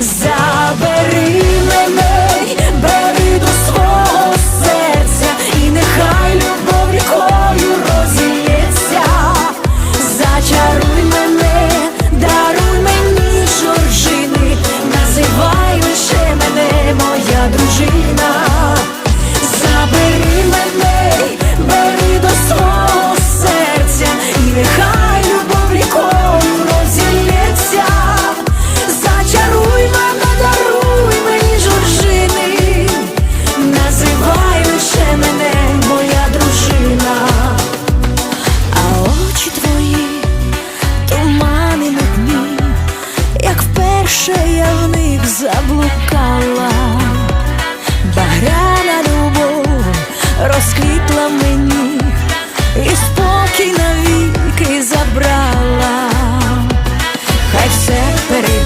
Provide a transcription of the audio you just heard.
За душе я в них заблукала, багряна любов розквітла мені, і спокій навіки забрала, хай все перейде.